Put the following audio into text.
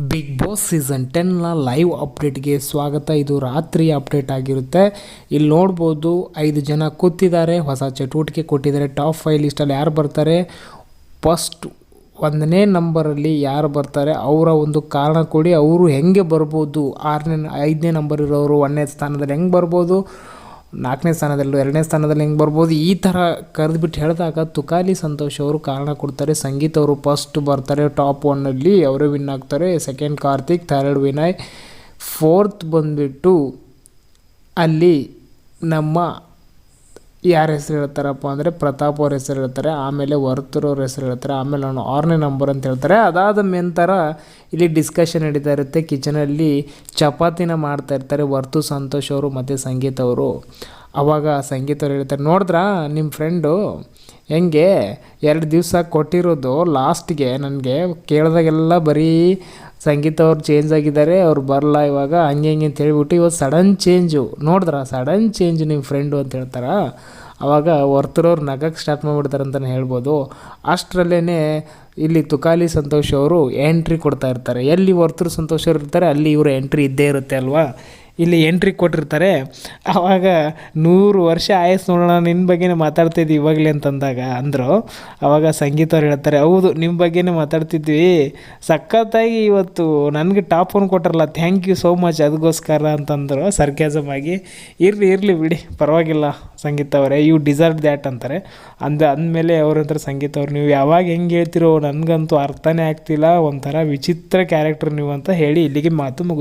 Big boss season ಟೆನ್ನ live ಅಪ್ಡೇಟ್ಗೆ ಸ್ವಾಗತ. ಇದು ರಾತ್ರಿ ಅಪ್ಡೇಟ್ ಆಗಿರುತ್ತೆ. ಇಲ್ಲಿ ನೋಡ್ಬೋದು ಐದು ಜನ ಕೂತಿದ್ದಾರೆ. ಹೊಸ ಚಟುವಟಿಕೆ ಕೊಟ್ಟಿದ್ದಾರೆ. ಟಾಪ್ ಫೈವ್ ಲಿಸ್ಟಲ್ಲಿ ಯಾರು ಬರ್ತಾರೆ? ಫಸ್ಟ್ ಒಂದನೇ ನಂಬರಲ್ಲಿ ಯಾರು ಬರ್ತಾರೆ? ಅವರ ಒಂದು ಕಾರಣ ಕೊಡಿ. ಅವರು ಹೆಂಗೆ ಬರ್ಬೋದು? ಆರನೇ, ಐದನೇ ನಂಬರ್ ಇರೋರು ಒಂದನೇ ಸ್ಥಾನದಲ್ಲಿ ಹೆಂಗೆ ಬರ್ಬೋದು? ನಾಲ್ಕನೇ ಸ್ಥಾನದಲ್ಲೂ ಎರಡನೇ ಸ್ಥಾನದಲ್ಲಿ ಹೆಂಗೆ ಬರ್ಬೋದು? ಈ ಥರ ಕರೆದ್ಬಿಟ್ಟು ಹೇಳಿದಾಗ ತುಕಾಲಿ ಸಂತೋಷ್ ಅವರು ಕಾರಣ ಕೊಡ್ತಾರೆ. ಸಂಗೀತ ಅವರು ಫಸ್ಟ್ ಬರ್ತಾರೆ ಟಾಪ್ ಒನ್ನಲ್ಲಿ ಅವರೇ ವಿನ್ ಆಗ್ತಾರೆ. Second Karthik third Vinay fourth ಬಂದುಬಿಟ್ಟು ಅಲ್ಲಿ ನಮ್ಮ ಯಾರ ಹೆಸರು ಹೇಳ್ತಾರಪ್ಪ ಅಂದರೆ ಪ್ರತಾಪ್ ಅವ್ರ ಹೆಸರು ಹೇಳ್ತಾರೆ, ಆಮೇಲೆ ವರ್ತೂರ್ ಅವ್ರ ಹೆಸರು ಹೇಳ್ತಾರೆ, ಆಮೇಲೆ ಅವನು ಆರನೇ ನಂಬರ್ ಅಂತ ಹೇಳ್ತಾರೆ. ಅದಾದ ಥರ ಇಲ್ಲಿ ಡಿಸ್ಕಷನ್ ನಡೀತಾ ಇರುತ್ತೆ. ಕಿಚನಲ್ಲಿ ಚಪಾತಿನ ಮಾಡ್ತಾ ಇರ್ತಾರೆ ವರ್ತು ಸಂತೋಷ್ ಅವರು ಮತ್ತು ಸಂಗೀತ ಅವರು. ಅವಾಗ ಸಂಗೀತ ಅವ್ರು ಹೇಳ್ತಾರೆ, ನೋಡಿದ್ರಾ ನಿಮ್ಮ ಫ್ರೆಂಡು ಹೆಂಗೆ? ಎರಡು ದಿವಸ ಕೊಟ್ಟಿರೋದು ಲಾಸ್ಟ್ಗೆ ನನಗೆ ಕೇಳಿದಾಗೆಲ್ಲ ಬರೀ ಸಂಗೀತ ಅವ್ರು ಚೇಂಜ್ ಆಗಿದ್ದಾರೆ, ಅವ್ರು ಬರಲ್ಲ ಇವಾಗ, ಹಂಗೆ ಹಂಗೆ ಅಂತ ಹೇಳ್ಬಿಟ್ಟು ಇವತ್ತು ಸಡನ್ ಚೇಂಜು ನೋಡಿದ್ರ? ಸಡನ್ ಚೇಂಜ್ ನಿಮ್ಮ ಫ್ರೆಂಡು ಅಂತ ಹೇಳ್ತಾರ? ಅವಾಗ ವರ್ತೂರವ್ರು ನಗಕ್ಕೆ ಸ್ಟಾರ್ಟ್ ಮಾಡಿಬಿಡ್ತಾರೆ ಅಂತಲೇ ಹೇಳ್ಬೋದು. ಅಷ್ಟರಲ್ಲೇ ಇಲ್ಲಿ ತುಕಾಲಿ ಸಂತೋಷ್ ಅವರು ಎಂಟ್ರಿ ಕೊಡ್ತಾ ಇರ್ತಾರೆ. ಎಲ್ಲಿ ಹೊರ್ತರು ಸಂತೋಷ್ ಇರ್ತಾರೆ, ಅಲ್ಲಿ ಇವರು ಎಂಟ್ರಿ ಇದ್ದೇ ಇರುತ್ತೆ ಅಲ್ವಾ? ಇಲ್ಲಿ ಎಂಟ್ರಿ ಕೊಟ್ಟಿರ್ತಾರೆ. ಆವಾಗ ನೂರು ವರ್ಷ ಆಯಸ್ಸು ನೋಡೋಣ ನಿನ್ನ ಬಗ್ಗೆನೇ ಮಾತಾಡ್ತಿದ್ವಿ ಇವಾಗಲೇ ಅಂತಂದಾಗ ಅಂದರು. ಆವಾಗ ಸಂಗೀತ ಅವ್ರು ಹೇಳ್ತಾರೆ, ಹೌದು ನಿಮ್ಮ ಬಗ್ಗೆನೇ ಮಾತಾಡ್ತಿದ್ವಿ. ಸಖತ್ತಾಗಿ ಇವತ್ತು ನನಗೆ ಟಾಪ್ ಒನ್ ಕೊಟ್ಟಿರಲ್ಲ ಥ್ಯಾಂಕ್ ಯು ಸೋ ಮಚ್ ಅದಕ್ಕೋಸ್ಕರ ಅಂತಂದರು ಸರ್ಕ್ಯಾಸಮ್ ಆಗಿ. ಇರಲಿ ಇರಲಿ ಬಿಡಿ, ಪರವಾಗಿಲ್ಲ ಸಂಗೀತ ಅವರೇ ಯು ಡಿಸರ್ವ್ ದ್ಯಾಟ್ ಅಂತಾರೆ. ಅಂದ, ಅಂದಮೇಲೆ ಅವ್ರಂತಾರೆ ಸಂಗೀತ ಅವ್ರು ನೀವು ಯಾವಾಗ ಹೆಂಗೆ ಹೇಳ್ತಿರೋ ನನಗಂತೂ ಅರ್ಥನೇ ಆಗ್ತಿಲ್ಲ, ಒಂಥರ ವಿಚಿತ್ರ ಕ್ಯಾರೆಕ್ಟರ್ ನೀವು ಅಂತ ಹೇಳಿ ಇಲ್ಲಿಗೆ ಮಾತು ಮುಗಿಸ್